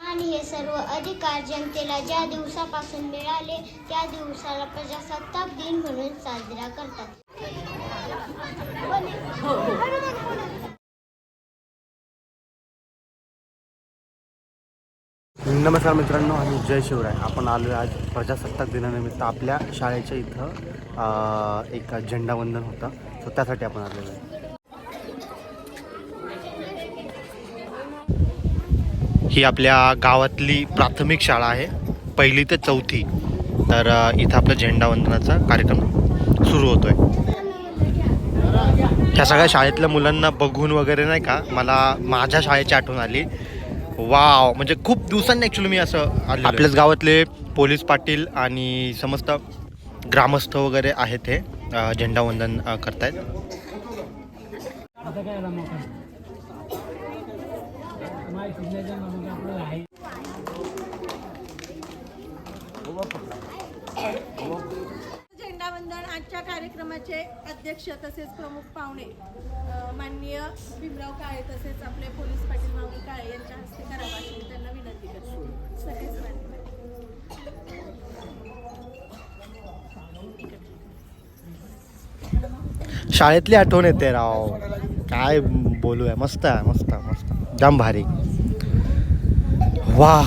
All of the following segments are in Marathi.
आणि हे सर्व अधिकार जनतेला ज्या दिवसापासून मिळाले त्या दिवसाला प्रजासत्ताक दिन म्हणून साजरा करतात. नमस्कार मित्रांनो आणि जय शिवराय. आपण आलो आहे आज प्रजासत्ताक दिनानिमित्त आपल्या शाळेच्या इथं एक झेंडावंदन होतं. सो त्यासाठी आपण आलेलो आहे. ही आपल्या गावातली प्राथमिक शाळा आहे. पहिली ते चौथी. तर इथं आपलं झेंडावंदनाचा कार्यक्रम सुरू होतो आहे ह्या सगळ्या शाळेतल्या मुलांना बघून वगैरे नाही का मला माझ्या शाळेची आठवण आली. वाव. म्हणजे खूप दिवसांनी ॲक्च्युली मी असं आपल्याच गावातले पोलीस पाटील आणि समस्त ग्रामस्थ वगैरे आहेत हे झेंडावंदन करतायत. आजच्या कार्यक्रमाचे अध्यक्ष तसेच प्रमुख पाहुणे माननीय भीमराव काळे तसेच आपले पोलीस पाटील माऊली काळे यांच्या हस्ते करावा अशी त्यांना विनंती करतो. सगळेच शाळेतली आठवण येते राव. काय बोलूया मस्त आहे मस्त आहे, मस्त. जाम भारी. वा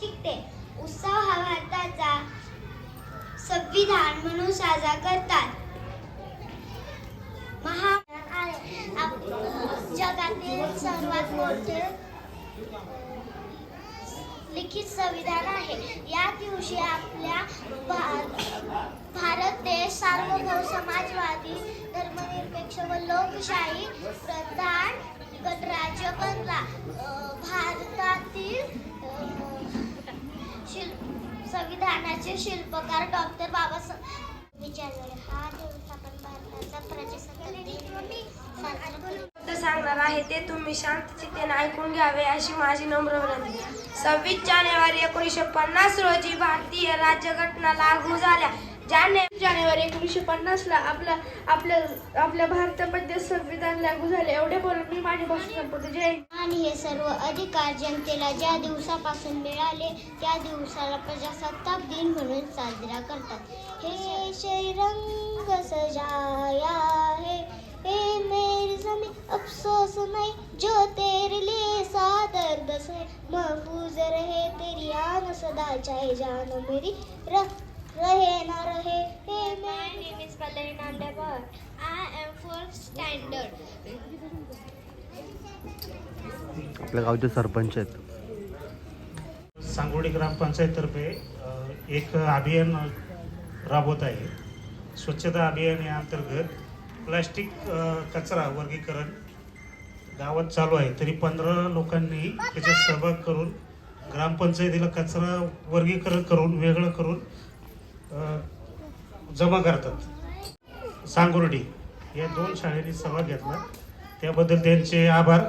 शिकते. उत्सव हा भारताचा संविधान म्हणून साजरा करतात. महा जगातील सर्वात मोठे लिखित संविधान आहे. या दिवशी आपल्या भा- भारत देश सार्वभौम समाजवादी धर्मनिरपेक्ष व लोकशाही प्रधान गणराज्य बनला. भारतातील संविधानाचे शिल्पकार डॉक्टर बाबासाहेब विचारले हा दिवस आपण भारताचा प्रजासत्ताक दिन सांगणार आहे ते तुम्ही शांत चित्तेने ऐकून घ्यावे अशी माझी नम्र विनंती. सव्वीस जानेवारी एकोणीसशे पन्नास रोजी भारतीय राज्यघटना लागू झाल्या. जाने जानेवारी एकोणीसशे पन्नासला आपला आपल्या आपल्या भारतामध्ये संविधान लागू झाले. एवढे बोलून मी माझे भाषण संपवतो. जय आणि हे सर्व अधिकार जनतेला ज्या दिवसापासून मिळाले त्या दिवसाला प्रजासत्ताक दिन म्हणून साजरा करतात. हे शैरंग सजाया है. हे मेरी जमी अफसोस नाही जो तेरे लिए सादर दसे महफूज रहे तेरी आन सदा चाहे जान मेरी रह रहे ना रहे हे my name is Pallavi Nandekar I am fourth standard आपल्या गावचे सरपंच आहेत. सांगोडी ग्रामपंचायततर्फे अ, एक अभियान राबवत आहे. स्वच्छता अभियान या अंतर्गत प्लास्टिक अ, कचरा वर्गीकरण गावात चालू आहे. तरी पंधरा लोकांनी त्याच्यात सहभाग करून ग्रामपंचायतीला कचरा वर्गीकरण करून वेगळं करून जमा करतात. सांगुर्डी या दोन शाळेने सहभाग घेतला. त्याबद्दल त्यांचे आभार.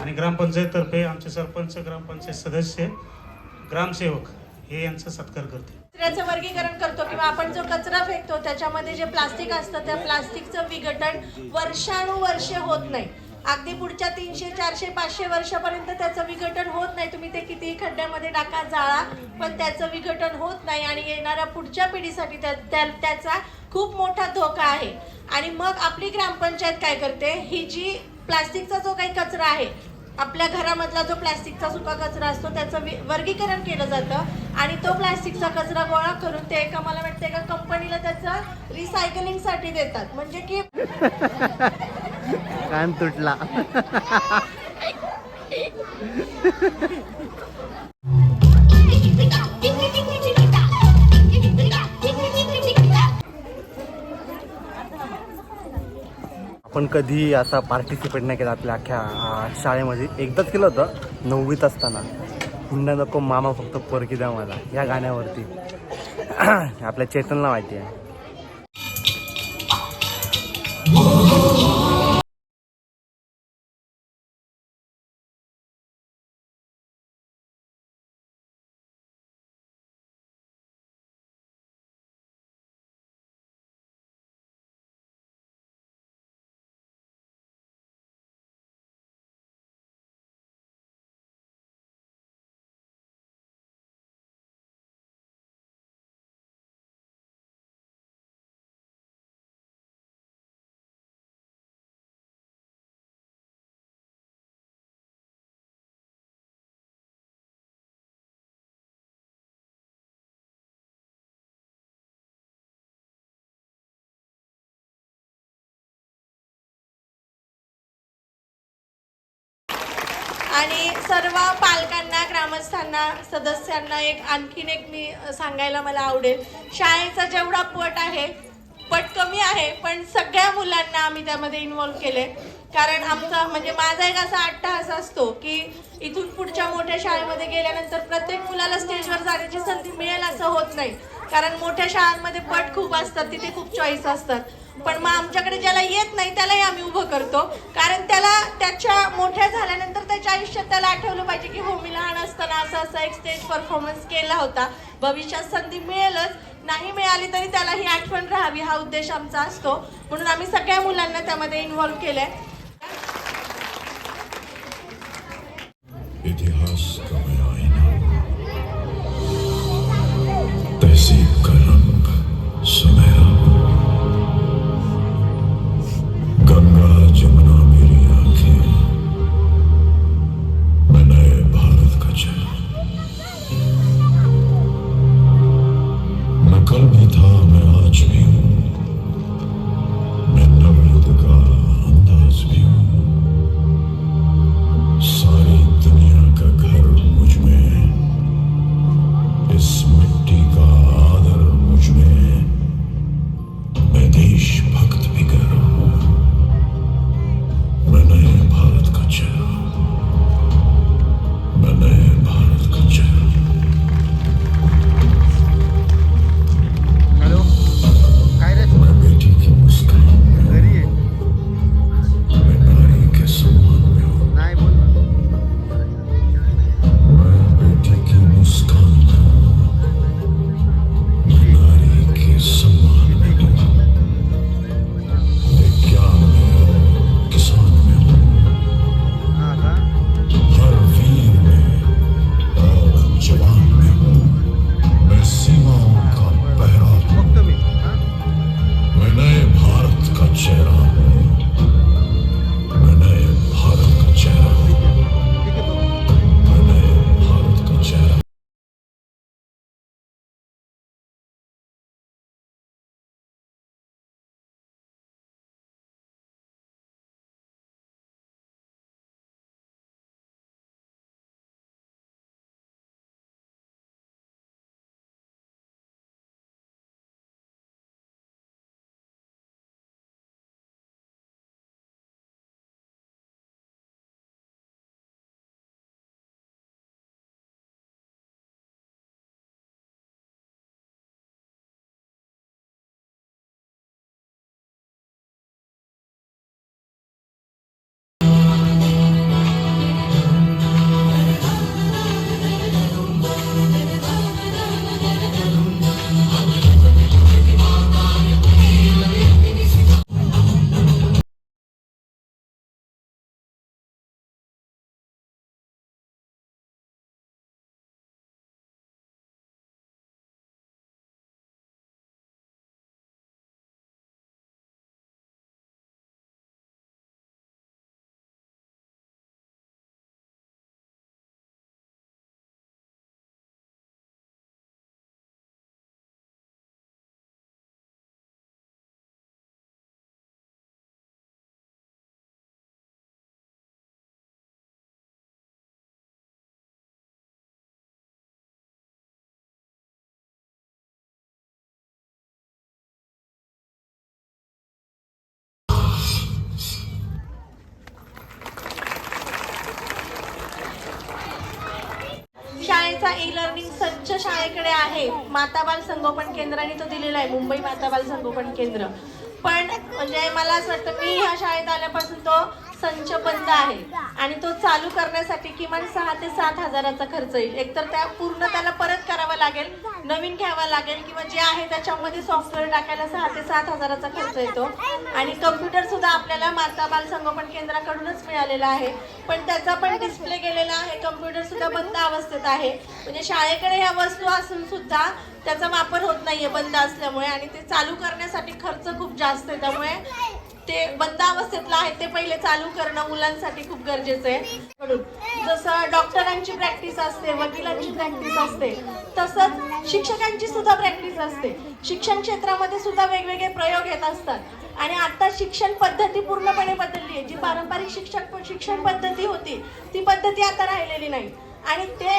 आणि ग्रामपंचायततर्फे आमचे सरपंच ग्रामपंचायत सदस्य ग्रामसेवक हे यांचा सत्कार करते कचऱ्याचं वर्गीकरण करतो किंवा आपण जो कचरा फेकतो त्याच्यामध्ये जे प्लास्टिक असतं त्या प्लास्टिकचं विघटन वर्षानुवर्षे होत नाही. अगदी पुढच्या तीनशे चारशे पाचशे वर्षापर्यंत त्याचं विघटन होत नाही. तुम्ही ते कितीही खड्ड्यामध्ये टाका जाळा पण त्याचं विघटन होत नाही आणि येणाऱ्या पुढच्या पिढीसाठी त्या त्या- त्याचा खूप मोठा धोका आहे. आणि मग आपली ग्रामपंचायत काय करते? ही जी प्लास्टिकचा जो काही कचरा आहे आपल्या घरामधला जो प्लास्टिकचा सुका कचरा असतो त्याचं वि- वर्गीकरण केलं जातं आणि तो प्लास्टिकचा कचरा गोळा करून ते एका मला वाटतं एका कंपनीला त्याचं रिसायकलिंगसाठी देतात. म्हणजे की कान तुटला. आपण कधी असा पार्टिसिपेट नाही केला आपल्या अख्ख्या शाळेमध्ये. एकदाच केलं होतं नववीत असताना. हुंडा नको मामा फक्त परकी द्या मला या गाण्यावरती. आपल्या चेतनला माहिती आहे. आणि सर्व पालकांना ग्रामस्थांना सदस्यांना एक आणखीन एक मी सांगायला मला आवडेल. शाळेचा जेवढा पट आहे पट कमी आहे पण सगळ्या मुलांना आम्ही त्यामध्ये इन्व्हॉल्व केले कारण आमचा म्हणजे माझा एक असा अट्टहास असतो की इथून पुढच्या मोठ्या शाळेमध्ये गेल्यानंतर प्रत्येक मुलाला स्टेजवर जाण्याची संधी मिळेल असं होत नाही. कारण मोठ्या शाळांमध्ये पट खूप असतात तिथे खूप चॉईस असतात. पण मग आमच्याकडे ज्याला येत नाही त्यालाही आम्ही उभं करतो. कारण त्याला त्याच्या त्याच्या आयुष्यात त्याला आठवलं पाहिजे की हो मी लहान असताना असा असा एक स्टेज परफॉर्मन्स केला होता. भविष्यात संधी मिळेलच. नाही मिळाली तरी त्याला ही आठवण राहावी हा उद्देश आमचा असतो. म्हणून आम्ही सगळ्या मुलांना त्यामध्ये इन्व्हॉल्व केलं आहे शाळेचा ई लर्निंग संच शाळेकडे आहे. माता बाल संगोपन केंद्राने तो दिलेला आहे मुंबई माता बाल संगोपन केंद्र. पण म्हणजे मला असं वाटतं मी ह्या शाळेत आल्यापासून तो संच बंद आहे. आणि तो चालू करण्यासाठी किमान सहा ते सात हजाराचा खर्च येईल. एकतर त्या पूर्ण त्याला परत करावा लागेल नवीन घ्यावा लागेल किंवा जे आहे त्याच्यामध्ये सॉफ्टवेअर टाकायला सहा ते सात हजाराचा खर्च येतो. आणि कम्प्युटर सुद्धा आपल्याला माता बाल संगोपन केंद्राकडूनच मिळालेला आहे. पण त्याचा पण डिस्प्ले गेलेला आहे. कम्प्युटर सुद्धा बंद अवस्थेत आहे. म्हणजे शाळेकडे ह्या वस्तू असून सुद्धा त्याचा वापर होत नाहीये बंद असल्यामुळे. आणि ते चालू करण्यासाठी खर्च खूप जास्त आहे. त्यामुळे ते बंद अवस्थेतलं आहे ते पहिले चालू करणं मुलांसाठी खूप गरजेचं आहे. म्हणून जसं डॉक्टरांची प्रॅक्टिस असते वकिलांची प्रॅक्टिस असते तसंच शिक्षकांची सुद्धा प्रॅक्टिस असते. शिक्षण क्षेत्रामध्ये सुद्धा वेगवेगळे प्रयोग येत असतात. आणि आता शिक्षण पद्धती पूर्णपणे बदलली आहे. जी पारंपरिक शिक्षक शिक्षण पद्धती होती ती पद्धती आता राहिलेली नाही. आणि ते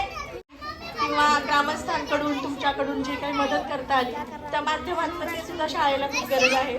किंवा ग्रामस्थांकडून तुमच्याकडून जे काही मदत करता आली त्या माध्यमातून सुद्धा शाळेला खूप गरज आहे.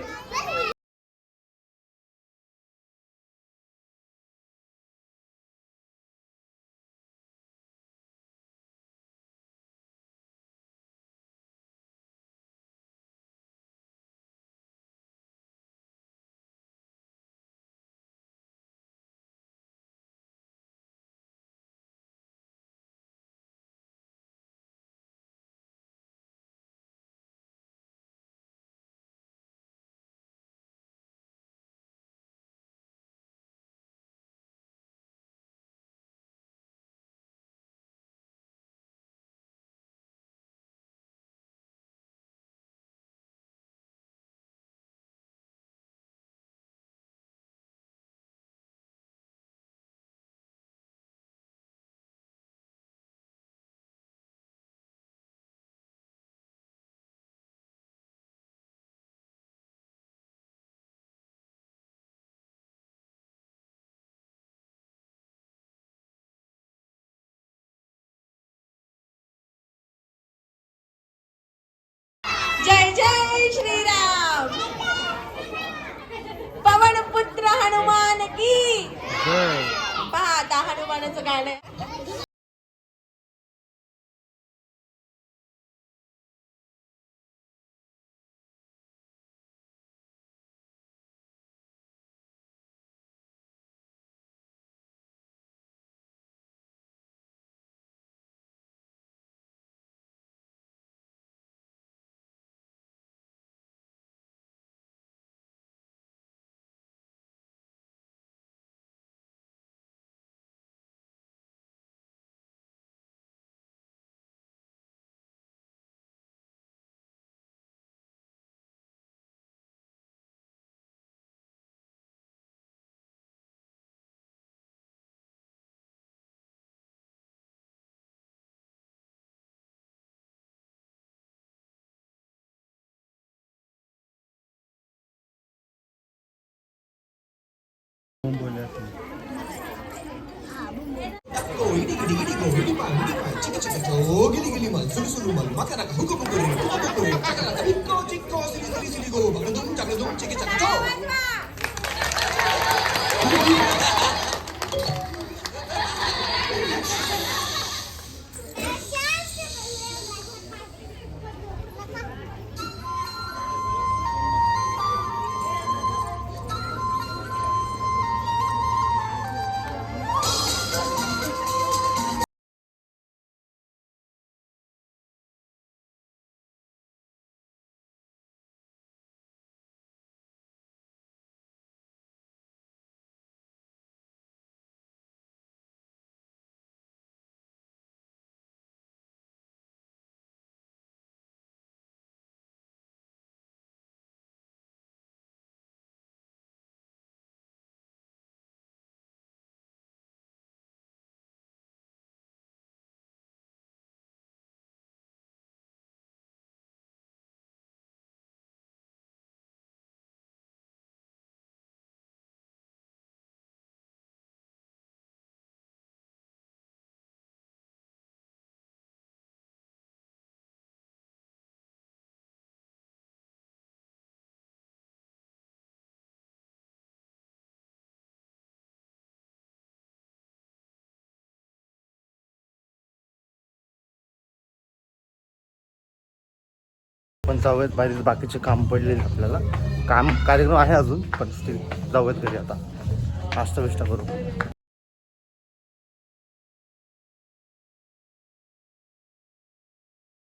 जय श्रीराम. पवन पुत्र हनुमान की. पहा आता हनुमानाचं गाणं. ಸುರುಸುರು ಮಲ್ ಮಕರಕ ಹುಕು ಪುಕುರು ಹುಕು ಪುಕುರು ಚಕಲಕ ಇಕ್ಕೋ ಚಿಕ್ಕೋ ಸಿರಿ ಸಿರಿ ಸಿರಿಗೋ ಬಗಡದುಂ ಚಕಲದುಂ ಚಿಕಿ ಚಕಚೋ पण जाऊयात बाहेर बाकीचे काम पडलेले आपल्याला. काम कार्यक्रम आहे अजून पण स्टील जाऊयात घरी आता. नाश्ता बिष्टा करू.